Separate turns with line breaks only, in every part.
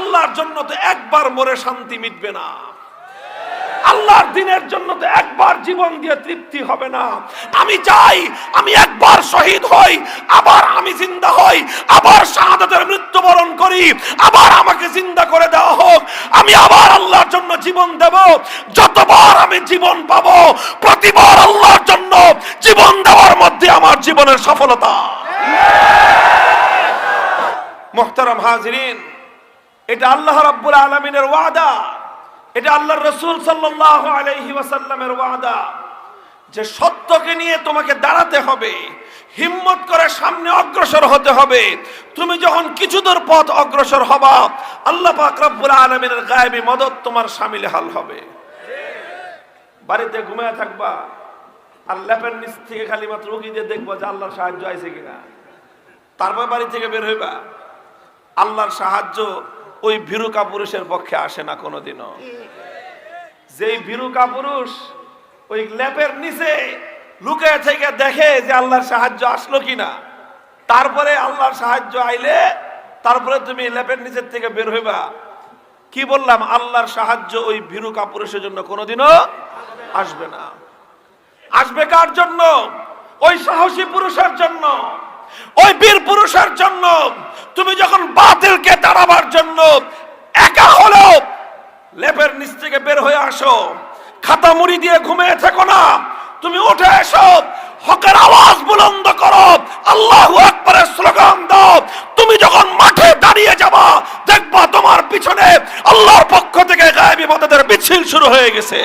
আল্লাহর জন্য তো একবার মরে শান্তি মিটবে না। আল্লাহর দিনের জন্য তো একবার জীবন দিয়ে তৃপ্তি হবে না। আমি চাই আমি একবার শহীদ হই, আবার আমি জিন্দা হই, আবার শাহাদাতের মৃত্যুবরণ করি, আবার আমাকে জিন্দা করে দেওয়া হোক। আমি আবার আল্লাহর জন্য জীবন দেব। যতবার আমি জীবন পাব, প্রতিবার আল্লাহর জন্য জীবন দেওয়ার মধ্যে আমার জীবনের সফলতা। মোহতারাম হাজরিন এটা আল্লাহ রাব্বুল আলমিনের ওয়াদা। এটা আল্লাহর রসুল সাল্লাহ আলাইহি ওয়াসাল্লামের ওয়াদা। যে সত্যকে নিয়ে তোমাকে দাঁড়াতে হবে, হিম্মত করে সামনে অগ্রসর হতে হবে। তুমি যখন কিছু দূর পথ অগ্রসর হবা, আল্লাহ পাক রব্বুল আলমিনের গায়েবী মদত তোমার সামিল হাল হবে। বাড়িতে ঘুমিয়ে থাকবা, আর ল্যাপের নিচ থেকে খালি মাত্র দিয়ে দেখব যে আল্লাহর সাহায্য আছে কিনা। তারপর বাড়ি থেকে বের হইবা, আল্লাহর সাহায্য ওই ভীরুকা পুরুষের পক্ষে আসে না কোনোদিনও। যেই ভীরুকা পুরুষ ওই ল্যাপের নিচে লুকে থেকে দেখে যে আল্লাহর সাহায্য আসলো কিনা, তারপরে আল্লাহর সাহায্য আইলে তারপরে তুমি ল্যাপের নিচের থেকে বের হইবা। কি বললাম? আল্লাহর সাহায্য ওই ভীরুকা পুরুষের জন্য কোনোদিনও আসবে না। আসবে কার জন্য? ওই সাহসী পুরুষের জন্য। ওই বীর পুরুষের জন্য। তুমি যখন বাতিলকে দাঁড়াবার জন্য একা হলেও লেপের নিচ থেকে বের হয়ে আসো। খাতা মুড়ি দিয়ে ঘুমিয়ে থেকো না। তুমি উঠে এসো। হকের আওয়াজ বুলন্দ করো। আল্লাহু আকবারের স্লোগান দাও। তুমি যখন মাঠে দাঁড়িয়ে যাবা, দেখবা তোমার পিছনে আল্লাহর পক্ষ থেকে গায়েবী মদদের মিছিল শুরু হয়ে গেছে।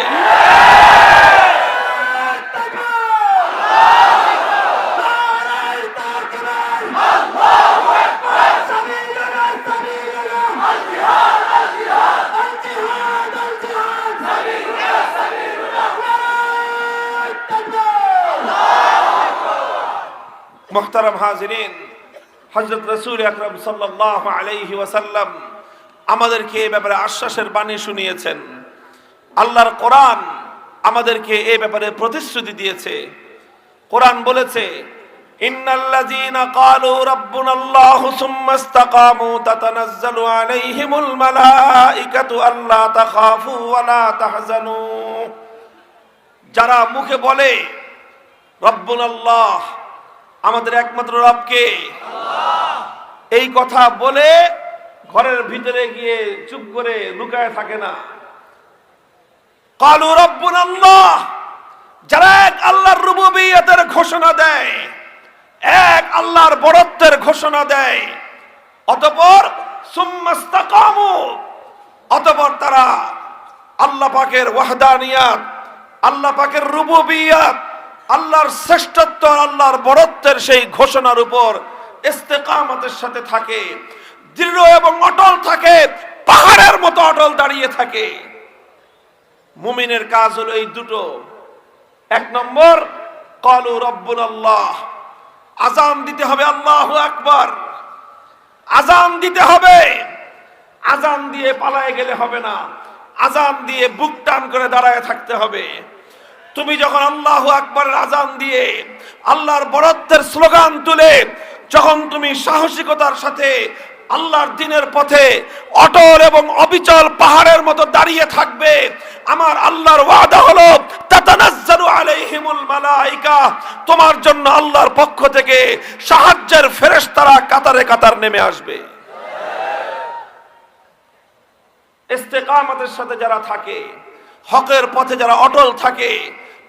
মোহতারাম হাজরিন হজরত রসুল আকরম সাল্লাহ আলাইহি ওয়াসাল্লাম আমাদেরকে এ ব্যাপারে আশ্বাসের বাণী শুনিয়েছেন। আল্লাহর কোরআন আমাদেরকে এ ব্যাপারে প্রতিশ্রুতি দিয়েছে। কোরআন বলেছে রাব্বুনাল্লাহু যারা মুখে বলে রব্বুল আল্লাহ আমাদের একমাত্র রবকে এই কথা বলে ঘরের ভিতরে গিয়ে চুপ করে লুকায় থাকে না। কালু রব্বুল আল্লাহ। যারা এক আল্লাহর রুবুবিয়তের ঘোষণা দেয়, এক আল্লাহর বরত্বের ঘোষণা দেয়, অতপর সুম্মাস্তাকামু, অতপর তারা আল্লাহ পাকের ওয়াহদানিয়াত, আল্লাহ পাকের রুবুবিয়াত আল্লাহর শ্রেষ্ঠত্ব আর আল্লাহর বড়ত্বের সেই ঘোষণার উপর ইস্তেকামতের সাথে থাকে, দৃঢ় এবং অটল থাকে, পাহাড়ের মতো অটল দাঁড়িয়ে থাকে। মুমিনের কাজ হলো এই দুটো। এক নম্বর, কলু রব্বুল আল্লাহ আজান দিতে হবে আল্লাহ আকবার। আজান দিতে হবে। আজান দিয়ে পালায় গেলে হবে না। আজান দিয়ে বুক টান করে দাঁড়ায় থাকতে হবে। তুমি যখন আল্লাহ আকবরের আজান দিয়ে আল্লাহর বরত্বের স্লোগান তুলে, যখন তুমি সাহসিকতার সাথে আল্লাহর দিনের পথে অটল এবং অবিচল পাহাড়ের মতো দাঁড়িয়ে থাকবে, আমার আল্লাহর ওয়াদা হলো, তাতানাজ্জালু আলাইহিমুল মালাইকা, তোমার জন্য আল্লাহর পক্ষ থেকে সাহায্যের ফেরেশতারা কাতারে কাতার নেমে আসবে। ইস্তেকামতের সাথে যারা থাকে, হকের পথে যারা অটল থাকে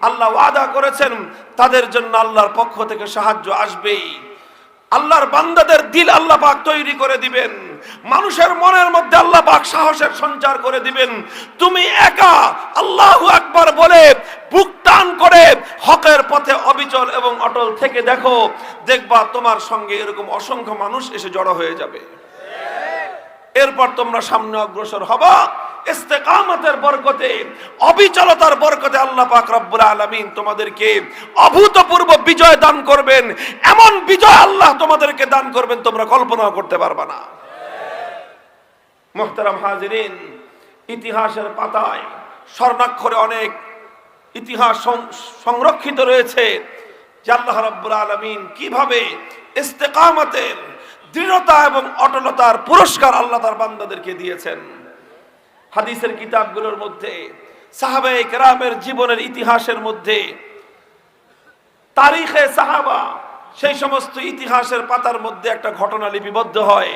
আল্লাহ ওয়াদা করেছেন, তাদের জন্য আল্লাহর পক্ষ থেকে সাহায্য আসবেই। আল্লাহর বান্দাদের দিল আল্লাহ পাক তৈরি করে দিবেন। মানুষের মনের মধ্যে আল্লাহ পাক সাহসের সঞ্চার করে দিবেন। তুমি একা আল্লাহু আকবার বলে বুক টান করে হকের পথে অবিচল এবং অটল থেকে দেখো, দেখবা তোমার সঙ্গে এরকম অসংখ্য মানুষ এসে জড়ো হয়ে যাবে। এরপর তোমরা সামনে অগ্রসর হবা। ইস্তেকামতের বরকতে, অবিচলতার বরকতে আল্লাহ পাক রব্বুল আলামিন তোমাদেরকে অভূতপূর্ব বিজয় দান করবেন। এমন বিজয় আল্লাহ তোমাদেরকে দান করবেন, তোমরা কল্পনা করতে পারবে না। মোহতারাম হাজিরিন, ইতিহাসের পাতায় স্বর্ণাক্ষরে অনেক ইতিহাস সংরক্ষিত রয়েছে, যে আল্লাহ রাব্বুল আলামিন কীভাবে ইস্তেকামতের দৃঢ়তা এবং অটলতার পুরস্কার আল্লাহ তার বান্দাদেরকে দিয়েছেন। হাদিসের কিতাবগুলোর মধ্যে সাহাবে কেরামের জীবনের ইতিহাসের মধ্যে, তারিখে সাহাবা সেই সমস্ত ইতিহাসের পাতার মধ্যে একটা ঘটনা লিপিবদ্ধ হয়।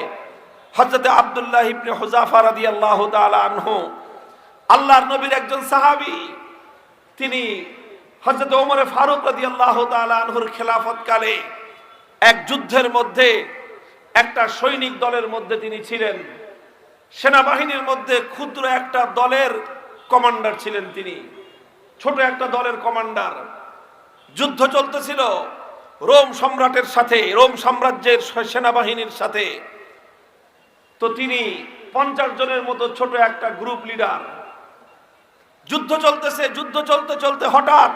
হজরতে আবদুল্লাহ ইবনে হুজাফা রাদিয়াল্লাহু তাআলা আনহু, আল্লাহর নবীর একজন সাহাবী, তিনি হজরত ওমরে ফারুক রাদিয়াল্লাহু তাআলা আনহুর খেলাফতকালে এক যুদ্ধের মধ্যে একটা সৈনিক দলের মধ্যে তিনি ছিলেন। সেনাবাহিনীর মধ্যে ক্ষুদ্র একটা দলের কমান্ডার ছিলেন তিনি। ছোট একটা দলের কমান্ডার। যুদ্ধ চলতেছিল রোম সম্রাটের সাথে, রোম সাম্রাজ্যের সেনাবাহিনীর সাথে। তো তিনি পঞ্চাশ জনের মতো ছোট একটা গ্রুপ লিডার। যুদ্ধ চলতেছে, যুদ্ধ চলতে চলতে হঠাৎ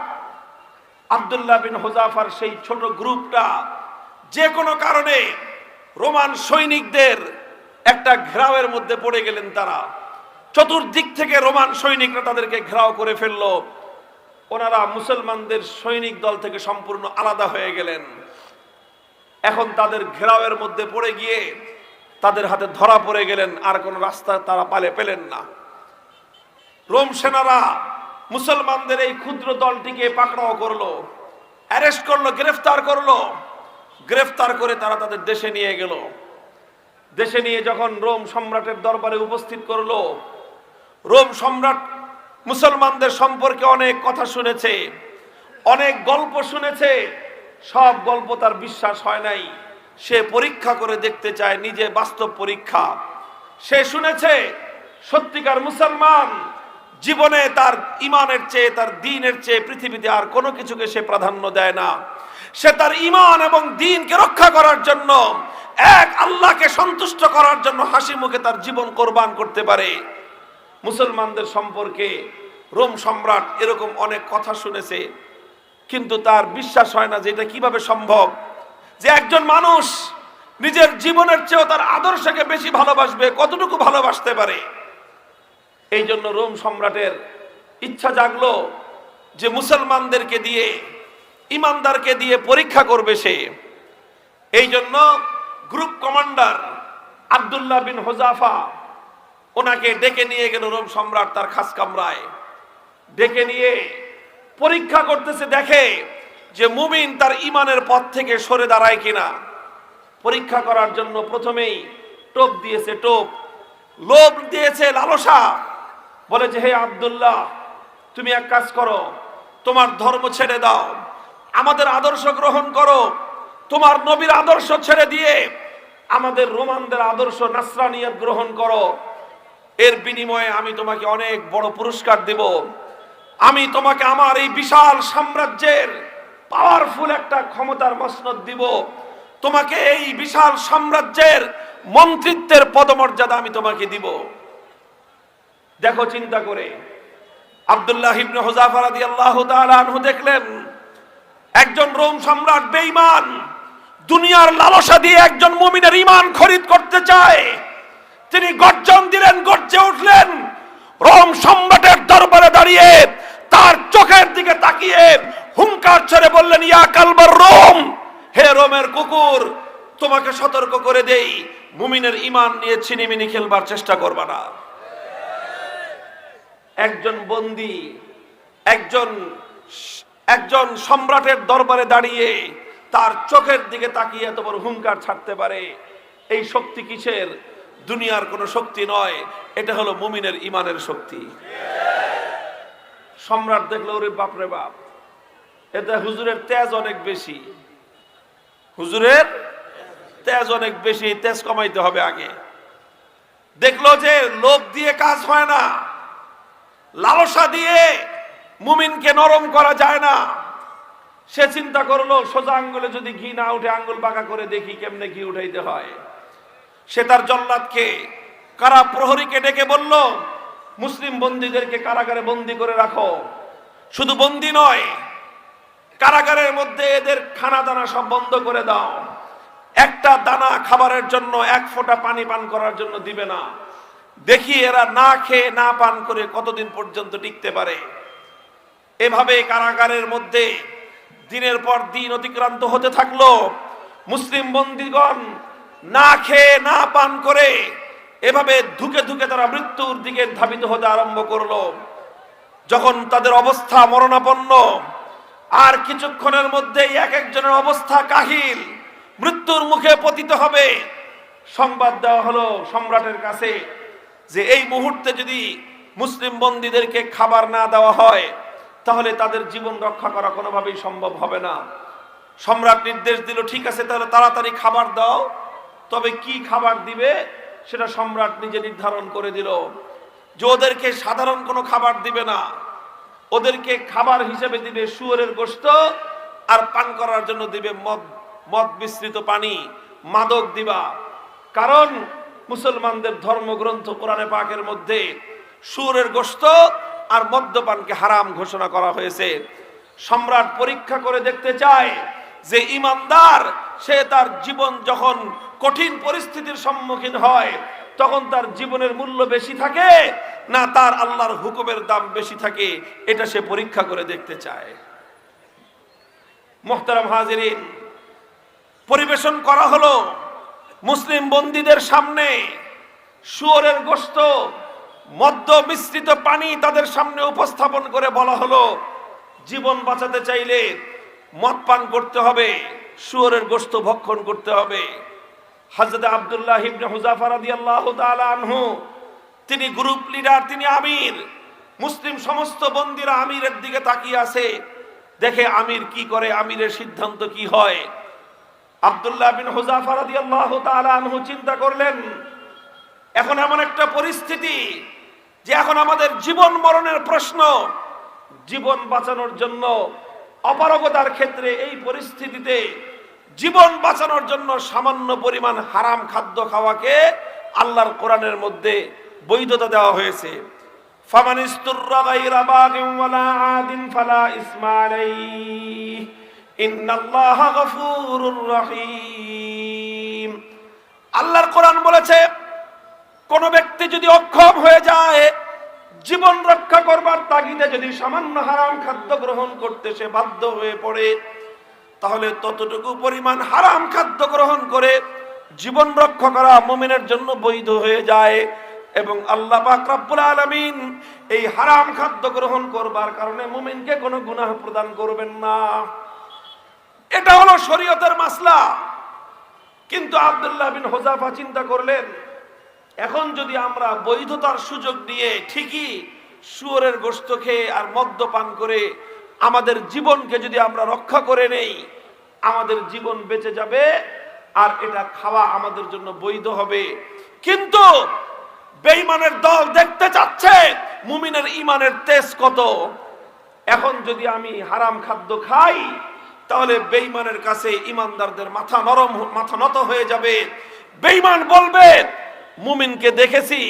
আবদুল্লাহ বিন হোজাফার সেই ছোট গ্রুপটা যে কোনো কারণে রোমান সৈনিকদের একটা ঘেরাওয়ের মধ্যে পড়ে গেলেন তারা। চতুর্দিক থেকে রোমান সৈনিকরা তাদেরকে ঘেরাও করে ফেলল। ওনারা মুসলমানদের সৈনিক দল থেকে সম্পূর্ণ আলাদা হয়ে গেলেন। এখন তাদের ঘেরাওয়ের মধ্যে পড়ে গিয়ে তাদের হাতে ধরা পড়ে গেলেন, আর কোনো রাস্তা তারা পালে পেলেন না। রোম সেনারা মুসলমানদের এই ক্ষুদ্র দলটিকে পাকড়াও করল, অ্যারেস্ট করল, গ্রেফতার করল। গ্রেফতার করে তারা তাদের দেশে নিয়ে গেল। দেশে নিয়ে যখন রোম সম্রাটের দরবারে উপস্থিত করল, রোম সম্রাট মুসলমানদের সম্পর্কে অনেক কথা শুনেছে, অনেক গল্প শুনেছে, সব গল্প তার বিশ্বাস হয় নাই। সে পরীক্ষা করে দেখতে চায়, নিজে বাস্তব পরীক্ষা। সে শুনেছে, সত্যিকার মুসলমান জীবনে তার ইমানের চেয়ে, তার দিনের চেয়ে পৃথিবীতে আর কোনো কিছুকে সে প্রাধান্য দেয় না। সে তার ইমান এবং দিনকে রক্ষা করার জন্য এক, আল্লাহকে সন্তুষ্ট করার জন্য হাসি মুখে তার জীবন কোরবান করতে পারে। মুসলমানদের সম্পর্কে রোম সম্রাট এরকম অনেক কথা শুনেছে, কিন্তু তার বিশ্বাস হয় না যে এটা কীভাবে সম্ভব। যে একজন মানুষ নিজের জীবনের চেয়েও তার আদর্শকে বেশি ভালোবাসবে, কতটুকু ভালোবাসতে পারে। এই জন্য রোম সম্রাটের ইচ্ছা জাগলো যে মুসলমানদেরকে দিয়ে, ইমানদারকে দিয়ে পরীক্ষা করবে সে। এই জন্য গ্রুপ কমান্ডার আবদুল্লাহ বিন হোজাফা, ওনাকে ডেকে নিয়ে গেল রোম সম্রাট তার খাস কামরায়। ডেকে নিয়ে পরীক্ষা করতেছে, দেখে যে মুমিন তার ইমানের পথ থেকে সরে দাঁড়ায় কিনা। পরীক্ষা করার জন্য প্রথমেই টোপ দিয়েছে, টোপ। লোভ দিয়েছে, লালসা। বলে যে, হে আব্দুল্লাহ, তুমি এক কাজ করো, তোমার ধর্ম ছেড়ে দাও। আমাদের আদর্শ গ্রহণ করো তোমার নবীর আদর্শ ছেড়ে দিয়ে আমাদের রোমানদের আদর্শ নাসরানিয়ত গ্রহণ করো। এর বিনিময়ে আমি তোমাকে অনেক বড় পুরস্কার দেব। আমি তোমাকে আমার এই বিশাল সাম্রাজ্যের পাওয়ারফুল একটা ক্ষমতার মসনদ দিব। তোমাকে এই বিশাল সাম্রাজ্যের মন্ত্রিত্বের পদমর্যাদা আমি তোমাকে দিব। দেখো, চিন্তা করে। আব্দুল্লাহ ইবনে হুযাফা রাদিয়াল্লাহু তাআলা আনহু দেখলেন, একজন রোম সম্রাট বেঈমান দুনিয়ার লালসা দিয়ে একজন মুমিনের ইমান খরিদ করতে চায়। তিনি গর্জন দিলেন, গর্জে উঠলেন। রোম সম্রাটের দরবারে দাঁড়িয়ে তার চোখের দিকে তাকিয়ে হুঙ্কার ছেড়ে বললেন, ইয়া কালবার রোম, হে রোমের কুকুর, তোমাকে সতর্ক করে দেই। মুমিনের ইমান নিয়ে ছিনিমিনি খেলবার চেষ্টা করবা না। একজন বন্দি, একজন একজন সম্রাটের দরবারে দাঁড়িয়ে তার চোখের দিকে তাকিয়ে এত বড় হুঙ্কার ছাড়তে পারে। এই শক্তি কিসের? দুনিয়ার কোনো শক্তি নয়। এটা হলো মুমিনের ইমানের শক্তি। সম্রাট দেখল, ওরে বাপরে বাপ, এতে হুজুরের তেজ অনেক বেশি। হুজুরের তেজ অনেক বেশি তেজ কমাইতে হবে আগে। দেখল যে লোভ দিয়ে কাজ হয় না। লালসা দিয়ে মুমিনকে নরম করা যায় না। সে চিন্তা করল, সোজা আঙ্গুলে যদি ঘি না উঠে আঙ্গুল বাঁকা করে দেখি কেমনে ঘি উঠাইতে হয়। সে তার জল্লাদকে, কারা প্রহরীকে ডেকে বলল, মুসলিম বন্দীদেরকে কারাগারে বন্দি করে রাখো। শুধু বন্দি নয়, কারাগারের মধ্যে এদের খানা দানা সব বন্ধ করে দাও। একটা দানা খাবারের জন্য এক ফোঁটা পানি পান করার জন্য দিবে না। দেখি এরা না খেয়ে না পান করে কতদিন পর্যন্ত টিকতে পারে। এভাবে কারাগারের মধ্যে দিনের পর দিন অতিক্রান্ত হতে থাকল। মুসলিম বন্দীগণ না খেয়ে, না পান করে এভাবে ধুকে ধুকে তারা মৃত্যুর দিকে ধাবিত হতে আরম্ভ করল। যখন তাদের অবস্থা মরণাপন্ন, আর কিছুক্ষণের মধ্যেই এক একজনের অবস্থা কাহিল। মৃত্যুর মুখে পতিত হবে। সংবাদ দেওয়া হলো সম্রাটের কাছে যে, এই মুহূর্তে যদি মুসলিম বন্দীদেরকে খাবার না দেওয়া হয় তাহলে তাদের জীবন রক্ষা করা কোনোভাবেই সম্ভব হবে না। সম্রাট নির্দেশ দিল, ঠিক আছে, তাহলে তাড়াতাড়ি খাবার দাও। তবে কি খাবার দিবে সেটা সম্রাট নিজে নির্ধারণ করে দিল। যে ওদেরকে সাধারণ কোনো খাবার দিবে না, ওদেরকে খাবার হিসেবে দিবে শুয়োরের গোশত আর পান করার জন্য দিবে মদ মদ মিশ্রিত পানি। মাদক দিবা। কারণ মুসলমানদের ধর্মগ্রন্থ কোরআনে পাকের মধ্যে সুরের গোশত আর মদ্যপানকে হারাম ঘোষণা করা হয়েছে। সম্রাট পরীক্ষা করে দেখতে চায় যে ইমানদার, সে তার জীবন যখন কঠিন পরিস্থিতির সম্মুখীন হয়, তখন তার জীবনের মূল্য বেশি থাকে না তার আল্লাহর হুকুমের দাম বেশি থাকে, এটা সে পরীক্ষা করে দেখতে চায়। মোহতারাম হাজিরিন, পরিবেশন করা হলো মুসলিম বন্দীদের সামনে। শুয়োরের গোস্ত মদ্য মিশ্রিত পানি তাদের সামনে উপস্থাপন করে বলা হলো, জীবন বাঁচাতে চাইলে মদ পান করতে হবে, শুয়োরের গোস্ত ভক্ষণ করতে হবে। হজরত আব্দুল্লাহ ইবনে হুজাফা রাদিয়াল্লাহু তাআলা আনহু, তিনি গ্রুপ লিডার, তিনি আমির। মুসলিম সমস্ত বন্দীরা আমিরের দিকে তাকিয়ে আছে। দেখে আমির কি করে, আমিরের সিদ্ধান্ত কি হয়? আব্দুল্লাহ বিন হুজাফা রাদিয়াল্লাহু তাআলা আনহু চিন্তা করলেন, এখন এমন একটা পরিস্থিতি যে এখন আমাদের জীবন মরণের প্রশ্ন, জীবন বাঁচানোর জন্য, অপারগতার ক্ষেত্রে এই পরিস্থিতিতে জীবন বাঁচানোর জন্য সামান্য পরিমাণ হারাম খাদ্য খাওয়াকে আল্লাহর কোরআনের মধ্যে বৈধতা দেওয়া হয়েছে। আল্লাহর কোরআন বলেছে কোন ব্যক্তি যদি অক্ষম হয়ে যায়, জীবন রক্ষা করবার তাগিদে যদি সামান্য হারাম খাদ্য গ্রহণ করতে সে বাধ্য হয়ে পড়ে, তাহলে ততটুকু পরিমাণ হারাম খাদ্য গ্রহণ করে জীবন রক্ষা করা মুমিনের জন্য বৈধ হয়ে যায় এবং আল্লাহ রব্বুল আলামিন এই হারাম খাদ্য গ্রহণ করবার কারণে মুমিনকে কোনো গুনাহ প্রদান করবেন না। এটা হলো শরীয়তের মাসলা। কিন্তু আব্দুল্লাহ বিন হোজাফা চিন্তা করলেন এখন যদি আমরা বৈধতার সুযোগ নিয়ে ঠিকই শুয়োরের গোস্ত খেয়ে আর মদ্যপান করে আমাদের জীবনকে যদি আমরা রক্ষা করে নেই, আমাদের জীবন বেঁচে যাবে আর এটা খাওয়া আমাদের জন্য বৈধ হবে। কিন্তু বেঈমানের দল দেখতে চাচ্ছে মুমিনের ইমানের তেজ কত। এখন যদি আমি হারাম খাদ্য খাই, তাহলে বেঈমানের কাছে ইমানদারদের মাথা নরম, মাথা নত হয়ে যাবে। বেঈমান বলবে মুমিনকে দেখেছি,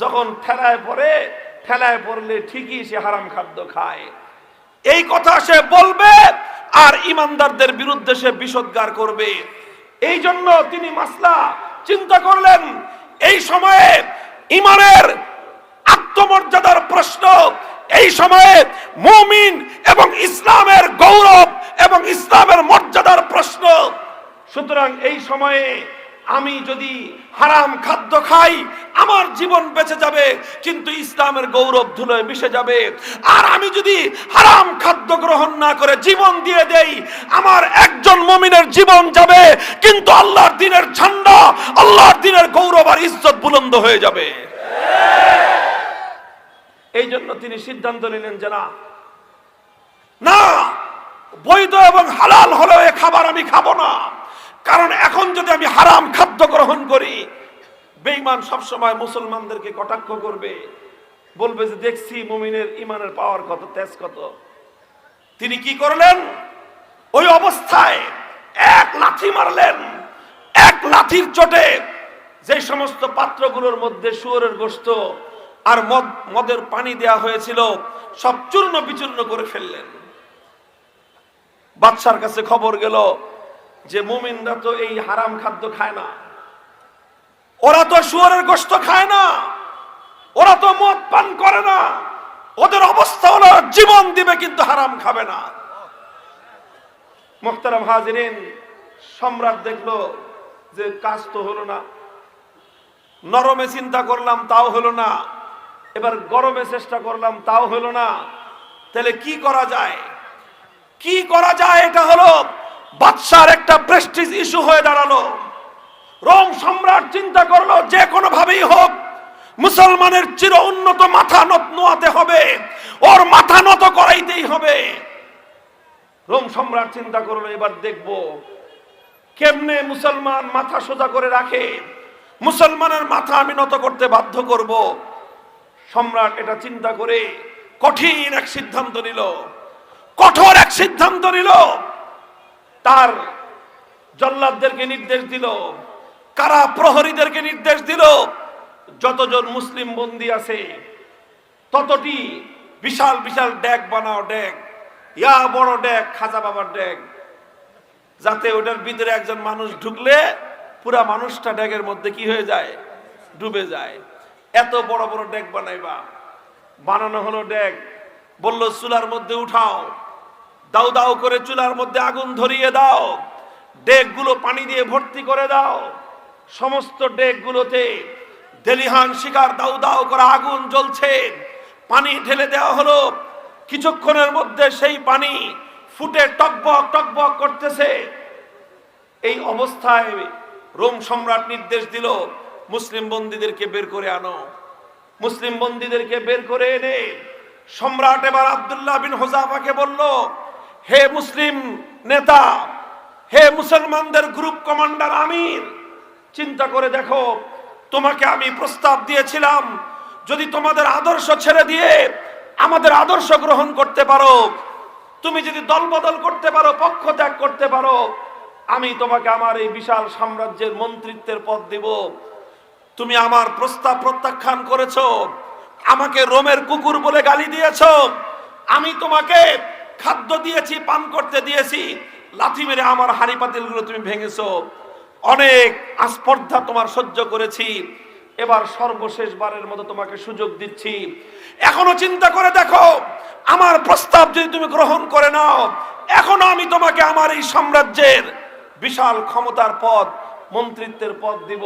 যখন ঠেলায় পড়ে, ঠেলায় পড়লে ঠিকই সে হারাম খাদ্য খায়। এই কথা সে বলবে, আর ইমানদারদের বিরুদ্ধে সে বিষোদ্গার করবে। এই জন্য তিনি মাসলা চিন্তা করলেন, এই সময়ে ইমানের আত্মমর্যাদার প্রশ্ন, এই সময়ে মুমিন এবং ইসলামের গৌরব এবং ইসলামের মর্যাদার প্রশ্ন। সুতরাং এই সময়ে আমি যদি হারাম খাদ্য খাই, আমার জীবন বেঁচে যাবে, কিন্তু ইসলামের গৌরব ধুলোয় মিশে যাবে। আর আমি যদি হারাম খাদ্য গ্রহণ না করে জীবন দিয়ে দেই, আমার একজন মমিনের জীবন যাবে, কিন্তু আল্লাহর দিনের ঝান্ডা, আল্লাহর দিনের গৌরব আর ইজ্জত বুলন্দ হয়ে যাবে। এই জন্য তিনি সিদ্ধান্ত নিলেন যে না না, বৈধ এবং হালাল হলেও এ খাবার আমি খাব না। কারণ এখন যদি আমি হারাম খাদ্য গ্রহণ করি, বেঈমান সবসময় মুসলমানদেরকে কটাক্ষ করবে, বলবে যে দেখছি মুমিনের ইমানের পাওয়ার কত, তেজ কত। তিনি কি করলেন? ওই অবস্থায় এক লাঠি মারলেন, এক লাঠির চোটে যে সমস্ত পাত্রগুলোর মধ্যে শুয়োরের গোস্ত আর মদ, মদের পানি দেয়া হয়েছিল, সব চূর্ণ বিচূর্ণ করে ফেললেন। বাদশার কাছে খবর গেল যে মুমিনরা তো এই হারাম খাদ্য খায় না। ওরা তো শুয়োরের গোস্ত খায় না। ওরা তো মদ পান করে না। ওদের অবস্থা হলো, জীবন দিবে কিন্তু হারাম খাবে না। মোখতারাম হাজিরিন, সম্রাট দেখল যে কাজ তো হলো না। নরমে চিন্তা করলাম, তাও হলো না। এবার গরমে চেষ্টা করলাম, তাও হলো না। তাহলে কি করা যায়? কি করা যায়? এটা হলো বাদশার একটা প্রেস্টিজ ইস্যু হয়ে দাঁড়াল। রোম সম্রাট চিন্তা করল, যে কোনো ভাবেই হোক, মুসলমানের চির উন্নত মাথা নত নোয়াতে হবে, ওর মাথা নত করাইতেই হবে। রোম সম্রাট চিন্তা করল, এবার দেখব কেমনে মুসলমান মাথা সোজা করে রাখে। মুসলমানের মাথা আমি নত করতে বাধ্য করব। সম্রাট এটা চিন্তা করে কঠিন এক সিদ্ধান্ত নিল। কঠোর এক সিদ্ধান্ত নিল। তার জল্লাদদেরকে নির্দেশ দিল, কারা প্রহরীদেরকে নির্দেশ দিল, যতজন মুসলিম বন্দী আছে, ততটি বিশাল বিশাল ড্যাগ বানাও ড্যাগ ইয়া বড় ড্যাগ খাজা বাবার ড্যাগ যাতে ওটার ভিতরে একজন মানুষ ঢুকলে পুরা মানুষটা ড্যাগের মধ্যে কি হয়ে যায়? ডুবে যায়। এত বড় বড় ড্যাগ বানাইবা। বানানো হলো ড্যাগ বলল, চুলার মধ্যে উঠাও। দাও দাও করে চুলার মধ্যে আগুন ধরিয়ে দাও। ডেকগুলো পানি দিয়ে ভর্তি করে দাও। সমস্ত ডেকগুলোতে দেলিহান শিকার দাও দাও করে আগুন জ্বলছে। পানি ঢেলে দেওয়া হলো। কিছুক্ষণের মধ্যে সেই পানি ফুটে টকবক টকবক করতেছে। এই অবস্থায় রোম সম্রাট নির্দেশ দিল, মুসলিম বন্দীদেরকে বের করে আনো। মুসলিম বন্দীদেরকে বের করে এনে সম্রাট এবার আব্দুল্লাহ বিন হোজাফাকে বলল হে মুসলিম নেতা, হে মুসলমানদের গ্রুপ কমান্ডার আমির, চিন্তা করে দেখো, তোমাকে আমি প্রস্তাব দিয়েছিলাম, যদি তোমাদের আদর্শ ছেড়ে দিয়ে আমাদের আদর্শ গ্রহণ করতে পারো, তুমি যদি দলবদল করতে পারো, পক্ষ ত্যাগ করতে পারো, আমি তোমাকে আমার এই বিশাল সাম্রাজ্যের মন্ত্রিত্বের পদ দিব। তুমি আমার প্রস্তাব প্রত্যাখ্যান করেছ, আমাকে রোমের কুকুর বলে গালি দিয়েছ, আমি তোমাকে খাদ্য দিয়েছি, পান করতে দিয়েছি। লাথি মেরে আমার হাড়ি পাতিলগুলো তুমি ভেঙেছো। অনেক আস্পর্ধা তোমার সহ্য করেছি। এবার সর্বশেষ বারের মতো তোমাকে সুযোগ দিচ্ছি। এখনও চিন্তা করে দেখো, আমার প্রস্তাব যদি তুমি গ্রহণ করে নাও, এখনও আমি তোমাকে আমার এই সাম্রাজ্যের বিশাল ক্ষমতার পদ মন্ত্রিত্বের পদ দিব।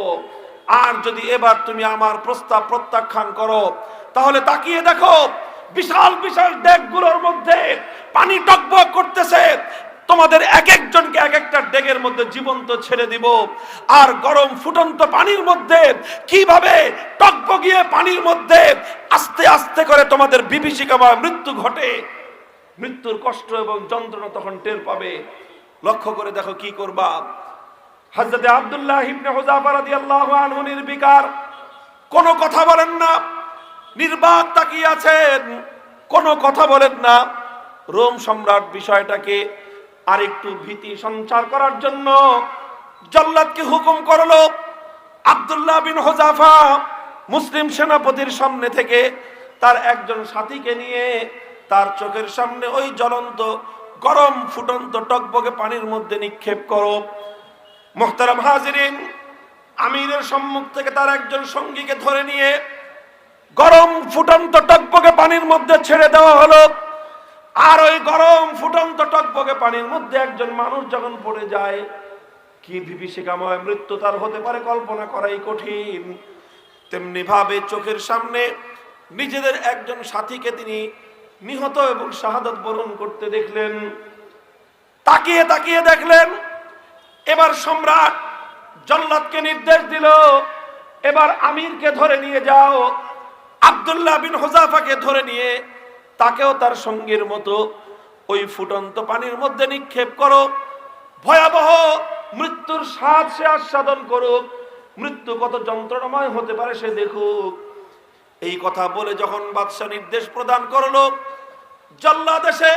আর যদি এবার তুমি আমার প্রস্তাব প্রত্যাখ্যান করো, তাহলে তাকিয়ে দেখো বিশাল বিশাল ডেকগুলোর মধ্যে পানি টকবক করতেছে। তোমাদের এক একজনকে এক একটা ডেগের মধ্যে জীবন্ত ছেড়ে দিব। আর গরম ফুটন্ত পানির মধ্যে কীভাবে টকবগিয়ে পানির মধ্যে আস্তে আস্তে করে তোমাদের বিভীষিকাময় মৃত্যু ঘটে, মৃত্যুর কষ্ট এবং যন্ত্রণা তখন টের পাবে। লক্ষ্য করে দেখো কি করবা। হযরতে আব্দুল্লাহ ইবনে হুযাফা রাদিয়াল্লাহু আনহু নির্বিকার, কোনো কথা বলেন না। নির্বাক তাকিয়ে আছেন? কোনো কথা বলেন না। রোম সম্রাট বিষয়টাকে আরেকটু ভীতি সঞ্চার করার জন্য জল্লাদকে হুকুম করল। আব্দুল্লাহ বিন হোজাফা মুসলিম সেনাপতির সামনে থেকে তার একজন সাথীকে নিয়ে তার চোখের সামনে ওই জ্বলন্ত, গরম, ফুটন্ত টকবকে পানির মধ্যে নিক্ষেপ করো। মোহতারাম হাজিরিন, আমিরের সম্মুখ থেকে তার একজন সঙ্গীকে ধরে নিয়ে গরম ফুটন্ত টকবকে পানির মধ্যে ছেড়ে দেওয়া হলো। আর ওই গরম ফুটন্ত টকবকে পানির মধ্যে একজন মানুষ যখন পড়ে যায়, কি বিভীষিকাময় মৃত্যু তার হতে পারে কল্পনা করাই কঠিন। তেমনি ভাবে চোখের সামনে নিজেদের একজন সাথীকে তিনি নিহত এবং শাহাদত বরণ করতে দেখলেন। তাকিয়ে তাকিয়ে দেখলেন, এবার সম্রাট জল্লাদকে নির্দেশ দিল, এবার আমিরকে ধরে নিয়ে যাও। আব্দুল্লাহ বিন হোজাফাকে ধরে নিয়ে তাকেও তার সঙ্গীর মতো ওই ফুটন্ত পানির মধ্যে নিক্ষেপ করো। ভয়াবহ মৃত্যুর স্বাদ সে আস্বাদন করুক। মৃত্যু কত যন্ত্রণাময় হতে পারে সে দেখুক। এই কথা বলে যখন বাদশাহ নির্দেশ প্রদান করল, জল্লা দেশে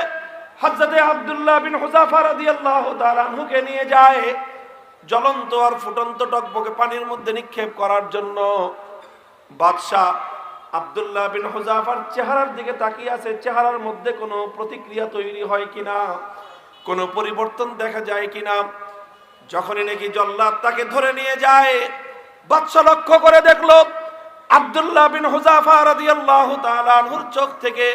হজরতে আব্দুল্লাহ বিন হুজাফা রাদিয়াল্লাহু তাআলা নিয়ে যায়। জ্বলন্ত আর ফুটন্ত টকবকে পানির মধ্যে নিক্ষেপ করার জন্য বাদশাহ আব্দুল্লাহ বিন হুজাফার চেহারার দিকে তাকিয়ে আছে, চেহারার মধ্যে কোনো প্রতিক্রিয়া তৈরি হয় কিনা? কোনো পরিবর্তন দেখা যায় কিনা? যখনই নাকি জল্লাদ তাকে ধরে নিয়ে যায় বাদশাহ লক্ষ্য করে দেখল, আব্দুল্লাহ বিন হুজাফা রাদিয়াল্লাহু তাআলা আনহুর চোখ থেকে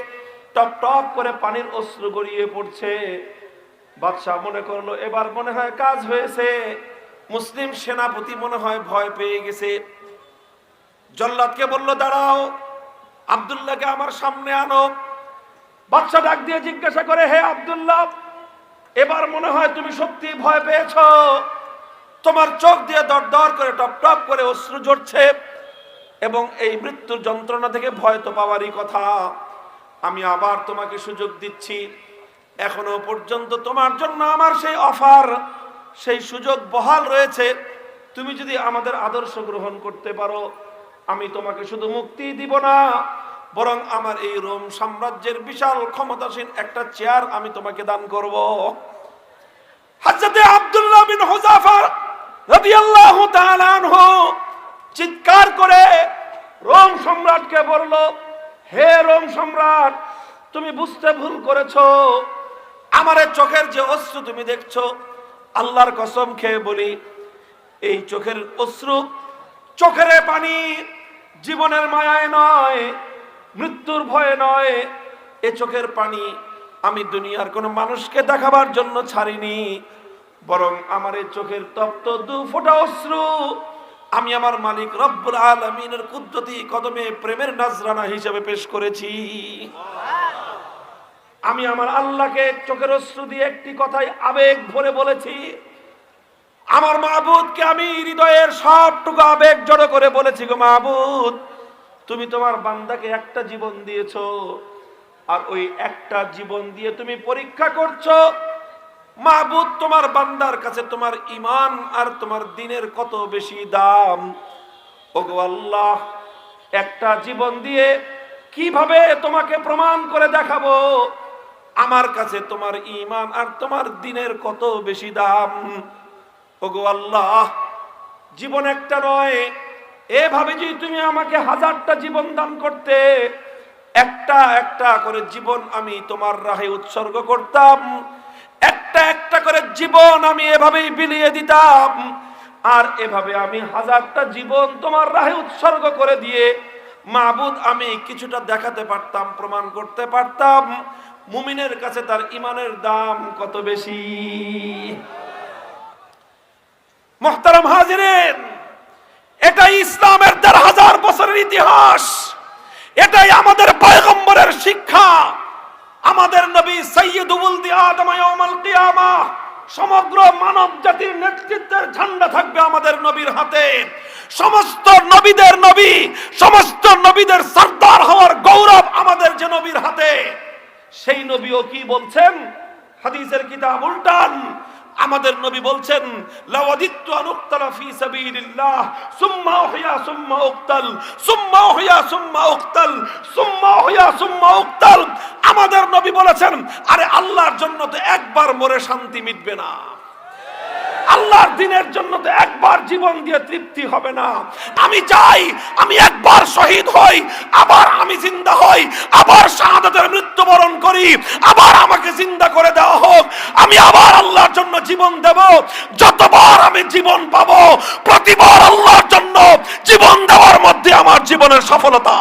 টপ টপ করে পানির অশ্রু গড়িয়ে পড়ছে। বাদশাহ মনে করল, এবার মনে হয় কাজ হয়েছে। মুসলিম সেনাপতি মনে হয় ভয় পেয়ে গেছে। জল্লাদকে বলল, দাঁড়াও আব্দুল্লাহকে আমার সামনে আনো। বাচ্চা ডাক দিয়ে জিজ্ঞাসা করে, হে আব্দুল্লাহ, এবার মনে হয় তুমি সত্যি ভয় পেয়েছ। তোমার চোখ দিয়ে দর দর করে, টপ টপ করে অশ্রু ঝরছে এবং এই মৃত্যুর যন্ত্রণা থেকে ভয় তো পাওয়ারই কথা। আমি আবার তোমাকে সুযোগ দিচ্ছি। এখনও পর্যন্ত তোমার জন্য আমার সেই অফার, সেই সুযোগ বহাল রয়েছে। তুমি যদি আমাদের আদর্শ গ্রহণ করতে পারো আমি তোমাকে শুধু মুক্তি দিব না, বরং আমার এই রোম সাম্রাজ্যের বিশাল ক্ষমতাসীন একটা চেয়ার আমি তোমাকে দান করব। হযরতে আব্দুল্লাহ বিন হুযাফা রাদিয়াল্লাহু তাআলা আনহু চিৎকার করে রোম সম্রাটকে বলল, হে রোম সম্রাট, তুমি বুঝতে ভুল করেছ। আমার চোখের যে অশ্রু তুমি দেখছ, আল্লাহর কসম খেয়ে বলি, এই চোখের অশ্রু চোখের পানি জীবনের মায়ায় নয়, মৃত্যুর ভয়ে নয়। এ চোখের পানি আমি দুনিয়ার কোনো মানুষকে দেখাবার জন্য ছাড়িনি, বরং আমার এই চোখের তপ্ত দু ফোঁটা অশ্রু, আমি আমার মালিক রব্বুল আলমিনের কুদ্রতি কদমে প্রেমের নাজরানা হিসেবে পেশ করেছি। আমি আমার আল্লাহকে চোখের অশ্রু দিয়ে একটি কথাই আবেগ ভরে বলেছি আমার মাহবুদকে আমি হৃদয়ের সবটুকু আবেগ জড়ো করে বলেছি গো মাহবুদ, তুমি তোমার বান্দাকে একটা জীবন দিয়েছ আর ওই একটা জীবন দিয়ে তুমি পরীক্ষা করছ। মাহবুদ, তোমার বান্দার কাছে তোমার ইমান আর তোমার দিনের কত বেশি দাম? ওগো আল্লাহ, একটা জীবন দিয়ে কীভাবে তোমাকে প্রমাণ করে দেখাবো? আমার কাছে তোমার ইমান আর তোমার দিনের কত বেশি দাম? ওগো আল্লাহ, জীবন একটা নয়। এভাবে যদি তুমি আমাকে হাজারটা জীবন দান করতে, একটা একটা করে জীবন আমি তোমার রাহে উৎসর্গ করতাম, একটা একটা করে জীবন আমি এভাবেই বিলিয়ে দিতাম, আর এভাবে আমি হাজারটা জীবন তোমার রাহে উৎসর্গ করে দিয়ে মাহবুদ আমি কিছুটা দেখাতে পারতাম, প্রমাণ করতে পারতাম। মুমিনের কাছে তার ইমানের দাম কত বেশি? মোহতারাম হাজিরেন, এটাই ইসলামের দেড় হাজার বছরের ইতিহাস, এটাই আমাদের পয়গম্বরের শিক্ষা, আমাদের নবী সৈয়দুল কিয়ামা সমগ্র মানব জাতির নেতৃত্বের ঝান্ডা থাকবে আমাদের নবীর হাতে। সমস্ত নবীদের নবী, সমস্ত নবীদের সর্দার হওয়ার গৌরব আমাদের যে নবীর হাতে। সেই নবীও কি বলছেন? হাদিসের কিতাব উল্টান আমাদের নবী বলছেন, লাওয়াদিত্তু আন উক্তালা ফি সাবিলিল্লাহ, সুম্মা উহইয়া সুম্মা উক্তাল, সুম্মা উহইয়া সুম্মা উক্তাল, সুম্মা উহইয়া সুম্মা উক্তাল। আমাদের নবী বলেছেন, আরে আল্লাহর জন্য তো একবার মরে শান্তি মিটবে না। আল্লাহর দিনের জন্য তো একবার জীবন দিয়ে তৃপ্তি হবে না। আমি চাই আমি একবার শহীদ হই, আবার আমি জিন্দা হই, আবার শাহাদাতের মৃত্যুবরণ করি, আবার আমাকে জিন্দা করে দেওয়া হোক। আমি আবার আল্লাহর জন্য জীবন দেব। যতবার আমি জীবন পাব, প্রতিবার আল্লাহর জন্য জীবন দেওয়ার মধ্যে আমার জীবনের সফলতা।